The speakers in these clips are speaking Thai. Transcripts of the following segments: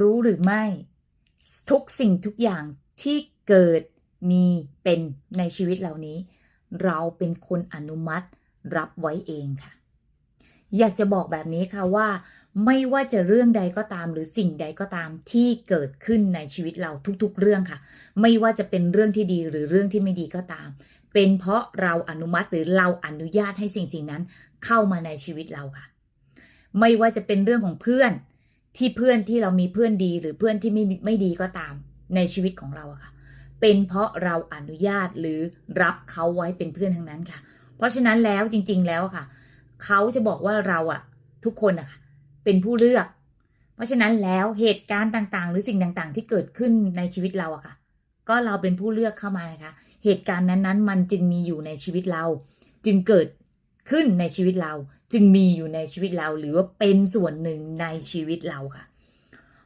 รู้หรือไม่ ทุกสิ่งทุกอย่างที่เกิดมีเป็นในชีวิตเหล่านี้ เราเป็นคนอนุมัติรับไว้เองค่ะ อยากจะบอกแบบนี้ค่ะว่า ไม่ว่าจะเรื่องใดก็ตามหรือสิ่งใดก็ตามที่เกิดขึ้นในชีวิตเราทุกๆ เรื่องค่ะ ไม่ว่าจะเป็นเรื่องที่ดีหรือเรื่องที่ไม่ดีก็ตาม เป็นเพราะเราอนุมัติหรือเราอนุญาตให้สิ่งสิ่งนั้นเข้ามาในชีวิตเราค่ะ ไม่ว่าจะเป็นเรื่องของเพื่อน ที่เพื่อนที่เรามีเพื่อนดีหรือเพื่อนที่ไม่ไม่ดีก็ตามในชีวิตของเราอะค่ะ เป็นเพราะเราอนุญาตหรือรับเขาไว้เป็นเพื่อนทั้งนั้นค่ะ เพราะฉะนั้นแล้วจริง ๆ แล้วค่ะ เขาจะบอกว่าเราอะทุกคนอะค่ะเป็นผู้เลือก เพราะฉะนั้นแล้วเหตุการณ์ต่างๆ หรือสิ่งต่างๆ ที่เกิดขึ้นในชีวิตเราอะค่ะ ก็เราเป็นผู้เลือกเข้ามานะคะเหตุการณ์นั้นๆ มันจึงมีอยู่ในชีวิตเรา จึงเกิดขึ้นในชีวิตเรา จึงมีอยู่ในชีวิตเรา หรือว่าเป็นส่วนหนึ่งในชีวิตเราค่ะ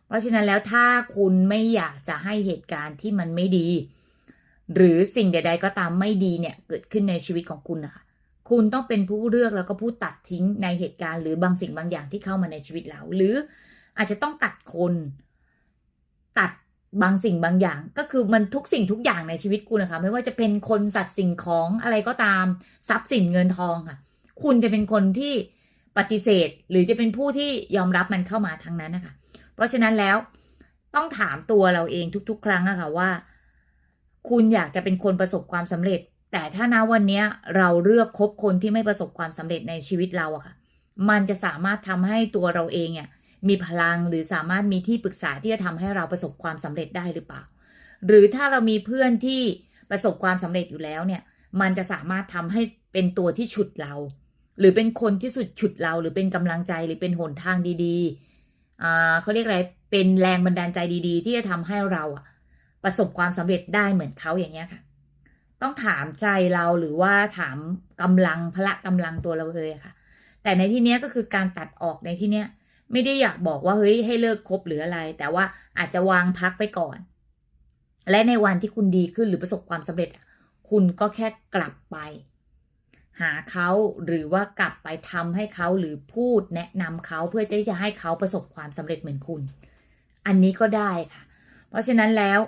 เพราะฉะนั้นแล้วถ้าคุณไม่อยากจะให้เหตุการณ์ที่มันไม่ดี หรือสิ่งใด ๆ ก็ตามไม่ดีเนี่ยเกิดขึ้นในชีวิตของคุณนะคะ คุณต้องเป็นผู้เลือกแล้วก็ผู้ตัดทิ้งในเหตุการณ์หรือบางสิ่งบางอย่างที่เข้ามาในชีวิตเรา หรืออาจจะต้องตัดคน ตัดบางสิ่งบางอย่างก็คือมันทุกสิ่งทุกอย่างในชีวิตคุณนะคะ ไม่ว่าจะเป็นคนสัตว์สิ่งของอะไรก็ตาม ทรัพย์สินเงินทองค่ะ คุณจะเป็นคนที่ปฏิเสธ หรือจะเป็นผู้ที่ยอมรับมันเข้ามาทั้งนั้นนะคะเพราะฉะนั้นแล้วต้องถามตัวเราเองทุก ๆ ครั้งอะค่ะว่า คุณอยากจะเป็นคนประสบความสำเร็จ แต่ถ้านะวันนี้เราเลือกคบคนที่ไม่ประสบความสำเร็จในชีวิตเราอะค่ะ มันจะสามารถทำให้ตัวเราเองเนี่ยมีพลังหรือสามารถมีที่ปรึกษาที่จะทำให้เราประสบความสำเร็จได้หรือเปล่า หรือถ้าเรามีเพื่อนที่ประสบความสำเร็จอยู่แล้วเนี่ย มันจะสามารถทำให้เป็นตัวที่ฉุดเรา หรือเป็นคนที่สุดฉุดเรา หรือเป็นกำลังใจหรือเป็นหนทางดีๆอ่าเขาเรียกอะไรเป็นแรงบันดาลใจดีๆ ที่จะทำให้เราอะประสบความสำเร็จได้เหมือนเขาอย่างเงี้ยค่ะ ต้องถามใจเราหรือว่าถามกำลังพละกำลังตัวเราเลยค่ะ แต่ในที่เนี้ยก็คือการตัดออกในที่เนี้ยไม่ได้อยากบอกว่าเฮ้ยให้เลิกคบหรืออะไร แต่ว่าอาจจะวางพักไปก่อน และในวันที่คุณดีขึ้นหรือประสบความสำเร็จ คุณก็แค่กลับไป หาเขาหรือว่ากลับไปทำให้เขาหรือพูดแนะนำเขาเพื่อที่จะให้เขาประสบความสำเร็จเหมือนคุณ อันนี้ก็ได้ค่ะ เพราะฉะนั้นแล้ว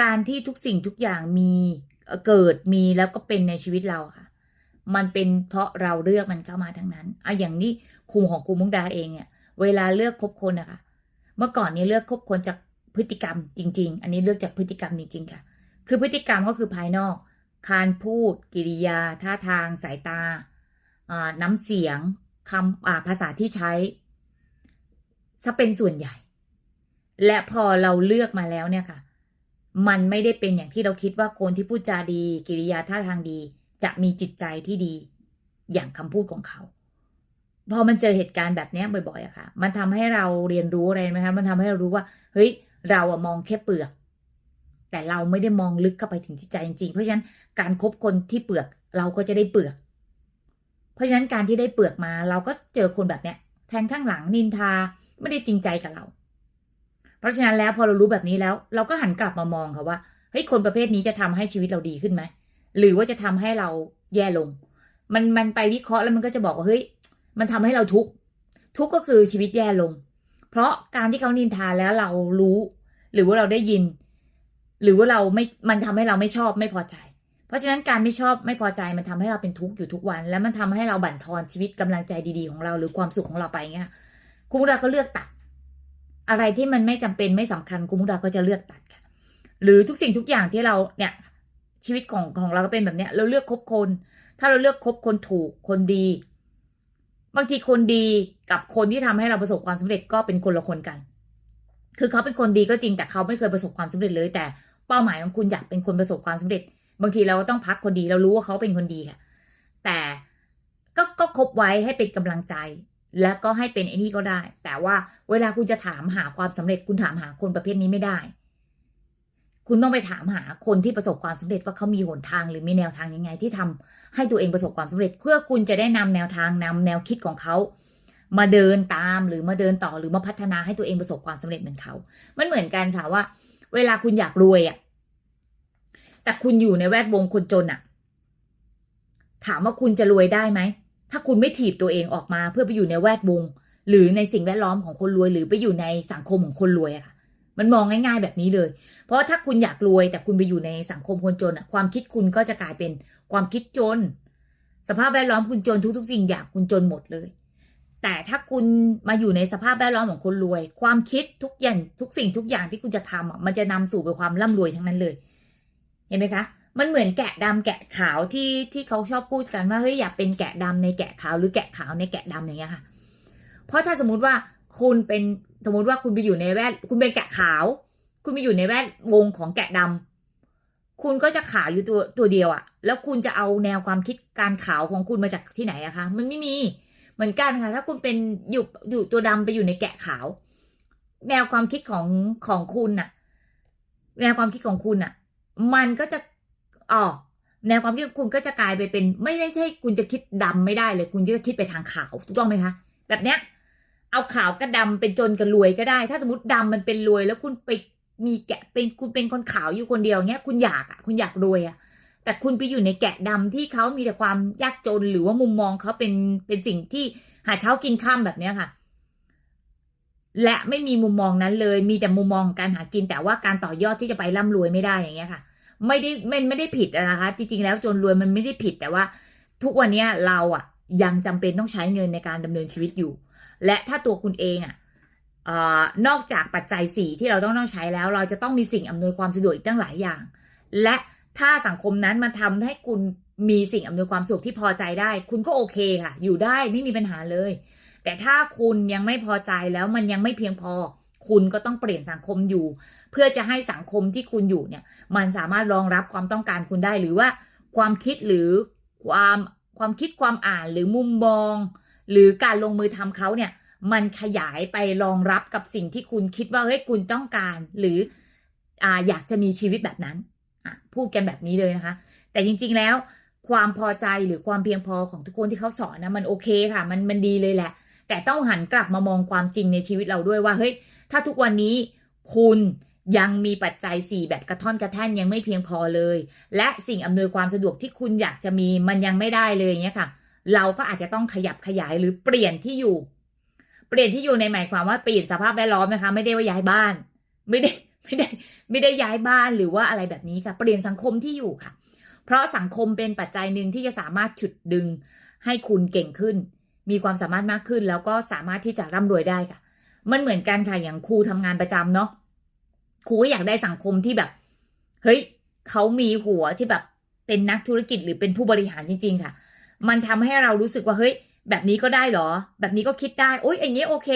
การที่ทุกสิ่งทุกอย่างมีเกิดมีแล้วก็เป็นในชีวิตเราค่ะ มันเป็นเพราะเราเลือกมันเข้ามาทั้งนั้นอะอย่างนี้ครูของครูมุกดาเองเนี่ย เวลาเลือกคบคนนะคะ เมื่อก่อนนี้เลือกคบคนจากพฤติกรรมจริง ๆ อันนี้เลือกจากพฤติกรรมจริงๆค่ะ คือพฤติกรรมก็คือภายนอก การพูด กิริยา ท่าทาง สายตา น้ำเสียงคำภาษาที่ใช้ซะเป็นส่วนใหญ่ และพอเราเลือกมาแล้วเนี่ยค่ะ มันไม่ได้เป็นอย่างที่เราคิดว่าคนที่พูดจาดี กิริยาท่าทางดี จะมีจิตใจที่ดี อย่างคำพูดของเขา พอมันเจอเหตุการณ์แบบนี้บ่อยๆอะค่ะ มันทำให้เราเรียนรู้อะไรไหมคะ มันทำให้เรารู้ว่า เฮ้ย เราอะมองแค่เปลือก แต่เราไม่ได้มองลึกเข้าไปถึงจิตใจจริงๆ เพราะฉะนั้นการครบคนที่เปลือกเราก็จะได้เปลือก เพราะฉะนั้นการที่ได้เปลือกมา เราก็เจอคนแบบเนี้ยแทงข้างหลังนินทาไม่ได้จริงใจกับเรา เพราะฉะนั้นแล้วพอเรารู้แบบนี้แล้ว เราก็หันกลับมามองค่ะว่าเฮ้ยคนประเภทนี้จะทำให้ชีวิตเราดีขึ้นไหมหรือว่าจะทำให้เราแย่ลง มันมันไปวิเคราะห์แล้วมันก็จะบอกว่าเฮ้ยมันทำให้เราทุกข์ทุกข์ก็คือชีวิตแย่ลง เพราะการที่เขานินทาแล้วเรารู้ หรือว่าเราได้ยิน หรือว่าเราไม่มันทำให้เราไม่ชอบไม่พอใจ เพราะฉะนั้นการไม่ชอบไม่พอใจมันทำให้เราเป็นทุกข์อยู่ทุกวัน แล้วมันทำให้เราบั่นทอนชีวิตกำลังใจดีๆของเราหรือความสุขของเราไปเงี้ยคุณมุกดาก็เลือกตัด อะไรที่มันไม่จำเป็นไม่สำคัญคุณมุกดาก็จะเลือกตัดค่ะหรือทุกสิ่งทุกอย่างที่เราเนี่ยชีวิตของของเราก็เป็นแบบเนี้ย เราเลือกคบคน ถ้าเราเลือกคบคนถูกคนดี บางทีคนดีกับคนที่ทำให้เราประสบความสำเร็จก็เป็นคนละคนกัน คือเขาเป็นคนดีก็จริงแต่เขาไม่เคยประสบความสำเร็จเลยแต่ เป้าหมายของคุณอยากเป็นคนประสบความสำเร็จ บางทีเราก็ต้องพักคนดีเรารู้ว่าเขาเป็นคนดีค่ะ แต่ก็ก็คบไว้ให้เป็นกำลังใจ และก็ให้เป็นไอ้นี่ก็ได้ แต่ว่าเวลาคุณจะถามหาความสำเร็จ คุณถามหาคนประเภทนี้ไม่ได้ คุณต้องไปถามหาคนที่ประสบความสำเร็จว่าเขามีหนทางหรือมีแนวทางยังไง ที่ทำให้ตัวเองประสบความสำเร็จ เพื่อคุณจะได้นำแนวทางนำแนวคิดของเขามาเดินตามหรือมาเดินต่อหรือมาพัฒนาให้ตัวเองประสบความสำเร็จเหมือนเขา มันเหมือนกันค่ะว่า เวลาคุณอยากรวยอะ่ะแต่คุณอยู่ในแวดวงคนจนอะถามว่าคุณจะรวยได้ไหม ถ้าคุณไม่ถีบตัวเองออกมาเพื่อไปอยู่ในแวดวง หรือในสิ่งแวดล้อมของคนรวย หรือไปอยู่ในสังคมของคนรวยอะค่ะ มันมองง่าย ๆแบบนี้เลย เพราะถ้าคุณอยากรวย แต่คุณไปอยู่ในสังคมคนจนอะความคิดคุณก็จะกลายเป็นความคิดจน สภาพแวดล้อมคุณจนทุกๆ สิ่งอย่างคุณจนหมดเลย แต่ถ้าคุณมาอยู่ในสภาพแวดล้อมของคนรวย ความคิดทุกอย่างทุกสิ่งทุกอย่างที่คุณจะทำอะมันจะนำสู่ไปความร่ำรวยทั้งนั้นเลย เห็นไหมคะ มันเหมือนแกะดำแกะขาวที่ที่เขาชอบพูดกันว่าเฮ้ยอย่าเป็นแกะดำในแกะขาวหรือแกะขาวในแกะดำอย่างเงี้ยค่ะ เพราะถ้าสมมติว่าคุณเป็นสมมติว่าคุณไปอยู่ในแวดคุณเป็นแกะขาว คุณไปอยู่ในแวดวงของแกะดำคุณก็จะขาวอยู่ตัวตัวเดียวอะแล้วคุณจะเอาแนวความคิดการขาวของคุณมาจากที่ไหนอะคะ มันไม่มี เหมือนกันค่ะ ถ้าคุณเป็นอยู่อยู่ตัวดำไปอยู่ในแกะขาว แนวความคิดของของคุณน่ะ แนวความคิดของคุณน่ะ มันก็จะอ๋อแนวความคิดของคุณก็จะกลายไปเป็น ไม่ได้ใช่คุณจะคิดดำไม่ได้เลย คุณจะคิดไปทางขาวถูกต้องไหมคะ แบบเนี้ย เอาขาวกับดำเป็นจนกับรวยก็ได้ ถ้าสมมติดำมันเป็นรวย แล้วคุณไปมีแกะเป็นคุณเป็นคนขาวอยู่คนเดียวเงี้ย คุณอยากอะ คุณอยากรวยอะ แต่คุณไปอยู่ในแกะดำที่เขามีแต่ความยากจนหรือว่ามุมมองเขาเป็นเป็นสิ่งที่หาเช้ากินข้ามแบบเนี้ยค่ะ และไม่มีมุมมองนั้นเลย มีแต่มุมมองการหากินแต่ว่าการต่อยอดที่จะไปร่ำรวยไม่ได้อย่างเงี้ยค่ะ ไม่ได้ไม่ไม่ได้ผิดนะคะ จริงๆแล้วจนรวยมันไม่ได้ผิดแต่ว่า ทุกวันเนี้ยเราอะยังจำเป็นต้องใช้เงินในการดำเนินชีวิตอยู่ และถ้าตัวคุณเองอะนอกจากปัจจัยสี่ที่เราต้องต้องใช้แล้ว เราจะต้องมีสิ่งอำนวยความสะดวกอีกตั้งหลายอย่าง และ ถ้าสังคมนั้นมันทำให้คุณมีสิ่งอำนวยความสะดวกที่พอใจได้ คุณก็โอเคค่ะ อยู่ได้ไม่มีปัญหาเลย แต่ถ้าคุณยังไม่พอใจแล้วมันยังไม่เพียงพอ คุณก็ต้องเปลี่ยนสังคมอยู่ เพื่อจะให้สังคมที่คุณอยู่เนี่ย มันสามารถรองรับความต้องการคุณได้หรือว่า ความคิดหรือความความคิดความอ่านหรือมุมมอง หรือการลงมือทำเขาเนี่ย มันขยายไปรองรับกับสิ่งที่คุณคิดว่าเฮ้ยคุณต้องการ หรือออยากจะมีชีวิตแบบนั้น พูดกันแบบนี้เลยนะคะ แต่จริง ๆ แล้วความพอใจหรือความเพียงพอของทุกคนที่เขาสอนนะมันโอเคค่ะ มันมันดีเลยแหละ แต่ต้องหันกลับมามองความจริงในชีวิตเราด้วยว่าเฮ้ยถ้าทุกวันนี้คุณยังมีปัจจัย 4 แบบกระท่อนกระแท่นยังไม่เพียงพอเลย และสิ่งอำนวยความสะดวกที่คุณอยากจะมีมันยังไม่ได้เลยเงี้ยค่ะ เราก็อาจจะต้องขยับขยายหรือเปลี่ยนที่อยู่ เปลี่ยนที่อยู่ในหมายความว่าเปลี่ยนสภาพแวดล้อมนะคะ ไม่ได้ว่าย้ายบ้าน ไม่ได้ ไม่ได้ไม่ได้ย้ายบ้านหรือว่าอะไรแบบนี้ค่ะ เปลี่ยนสังคมที่อยู่ค่ะ เพราะสังคมเป็นปัจจัยหนึ่งที่จะสามารถฉุดดึงให้คุณเก่งขึ้น มีความสามารถมากขึ้น แล้วก็สามารถที่จะร่ำรวยได้ค่ะ มันเหมือนกันค่ะอย่างครูทำงานประจำเนาะครูก็อยากได้สังคมที่แบบ เฮ้ยเขามีหัวที่แบบเป็นนักธุรกิจหรือเป็นผู้บริหารจริง ๆ ค่ะ มันทำให้เรารู้สึกว่าเฮ้ย แบบนี้ก็ได้เหรอ แบบนี้ก็คิดได้ โอ๊ยอย่างนี้โอเค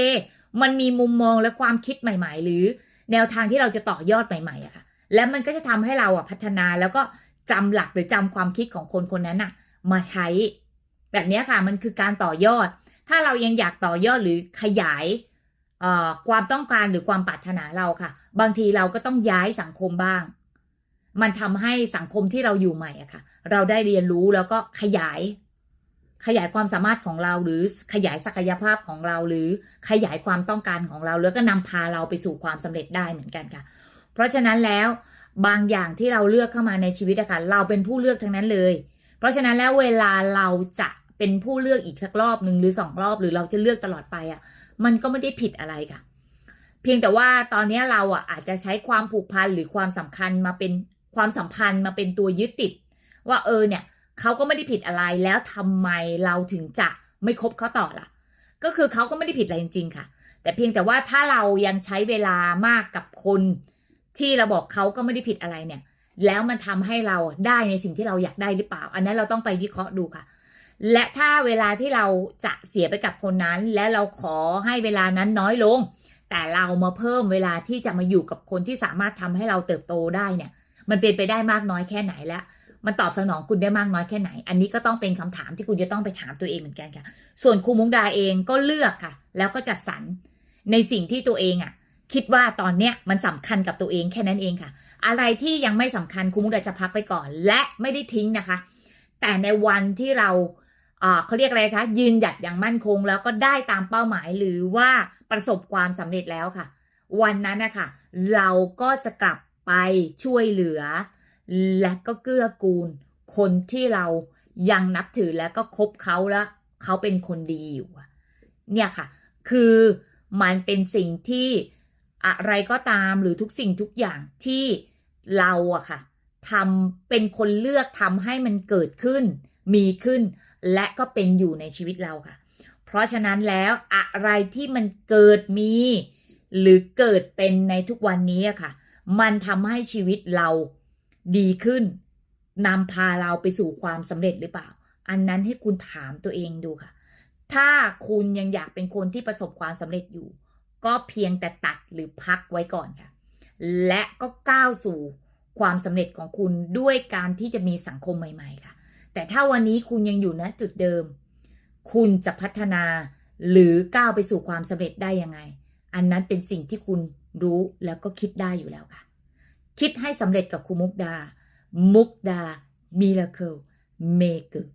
มันมีมุมมองและความคิดใหม่ ๆ หรือ แนวทางที่เราจะต่อยอดใหม่ๆอะค่ะ และมันก็จะทำให้เราอะพัฒนาแล้วก็จำหลักหรือจำความคิดของคนคนนั้นอะมาใช้ แบบนี้ค่ะ มันคือการต่อยอด ถ้าเรายังอยากต่อยอดหรือขยายความต้องการหรือความปรารถนาเราค่ะ บางทีเราก็ต้องย้ายสังคมบ้าง มันทำให้สังคมที่เราอยู่ใหม่อะค่ะ เราได้เรียนรู้แล้วก็ขยาย ขยายความสามารถของเราหรือขยายศักยภาพของเราหรือขยายความต้องการของเรา แล้วก็นำพาเราไปสู่ความสำเร็จได้เหมือนกันค่ะ เพราะฉะนั้นแล้วบางอย่างที่เราเลือกเข้ามาในชีวิตอะค่ะเราเป็นผู้เลือกทั้งนั้นเลย เพราะฉะนั้นแล้วเวลาเราจะเป็นผู้เลือกอีกสักรอบหนึ่งหรือสองรอบหรือเราจะเลือกตลอดไปอะมันก็ไม่ได้ผิดอะไรค่ะ เพียงแต่ว่าตอนนี้เราอะอาจจะใช้ความผูกพันหรือความสำคัญมาเป็นความสัมพันธ์มาเป็นตัวยึดติด ว่าเออเนี่ย เขาก็ไม่ได้ผิดอะไรแล้วทำไมเราถึงจะไม่คบเขาต่อล่ะ ก็คือเขาก็ไม่ได้ผิดอะไรจริงๆค่ะ แต่เพียงแต่ว่าถ้าเรายังใช้เวลามากกับคนที่เราบอกเขาก็ไม่ได้ผิดอะไรเนี่ย แล้วมันทำให้เราได้ในสิ่งที่เราอยากได้หรือเปล่า อันนั้นเราต้องไปวิเคราะห์ดูค่ะ และถ้าเวลาที่เราจะเสียไปกับคนนั้น และเราขอให้เวลานั้นน้อยลง แต่เรามาเพิ่มเวลาที่จะมาอยู่กับคนที่สามารถทำให้เราเติบโตได้เนี่ย มันเป็นไปได้มากน้อยแค่ไหนและ มันตอบสนองคุณได้มากน้อยแค่ไหน อันนี้ก็ต้องเป็นคำถามที่คุณจะต้องไปถามตัวเองเหมือนกันค่ะ ส่วนครูมุกดาเองก็เลือกค่ะ แล้วก็จัดสรรในสิ่งที่ตัวเองอะ คิดว่าตอนเนี้ยมันสำคัญกับตัวเองแค่นั้นเองค่ะ อะไรที่ยังไม่สำคัญครูมุกดาจะพักไปก่อน และไม่ได้ทิ้งนะคะ แต่ในวันที่เราอ่าเขาเรียกอะไรคะ ยืนหยัดอย่างมั่นคง แล้วก็ได้ตามเป้าหมายหรือว่าประสบความสำเร็จแล้วค่ะ วันนั้นนะคะเราก็จะกลับไปช่วยเหลือ และก็เกื้อกูล คนที่เรายังนับถือแล้วก็คบเขาแล้วเขาเป็นคนดีอยู่เนี่ยค่ะ คือมันเป็นสิ่งที่อะไรก็ตามหรือทุกสิ่งทุกอย่างที่เราอะค่ะทำเป็นคนเลือกทำให้มันเกิดขึ้น มีขึ้น และก็เป็นอยู่ในชีวิตเราค่ะ เพราะฉะนั้นแล้วอะไรที่มันเกิดมี หรือเกิดเป็นในทุกวันนี้อะค่ะ มันทำให้ชีวิตเรา ดีขึ้นนำพาเราไปสู่ความสำเร็จหรือเปล่า อันนั้นให้คุณถามตัวเองดูค่ะ ถ้าคุณยังอยากเป็นคนที่ประสบความสำเร็จอยู่ ก็เพียงแต่ตัดหรือพักไว้ก่อนค่ะ และก็ก้าวสู่ความสำเร็จของคุณด้วยการที่จะมีสังคมใหม่ ๆ ค่ะ แต่ถ้าวันนี้คุณยังอยู่ณจุดเดิม คุณจะพัฒนาหรือก้าวไปสู่ความสำเร็จได้ยังไง อันนั้นเป็นสิ่งที่คุณรู้แล้วก็คิดได้อยู่แล้วค่ะ คิดให้สำเร็จกับครูมุกดา มุกดามิราเคิลเมเกอร์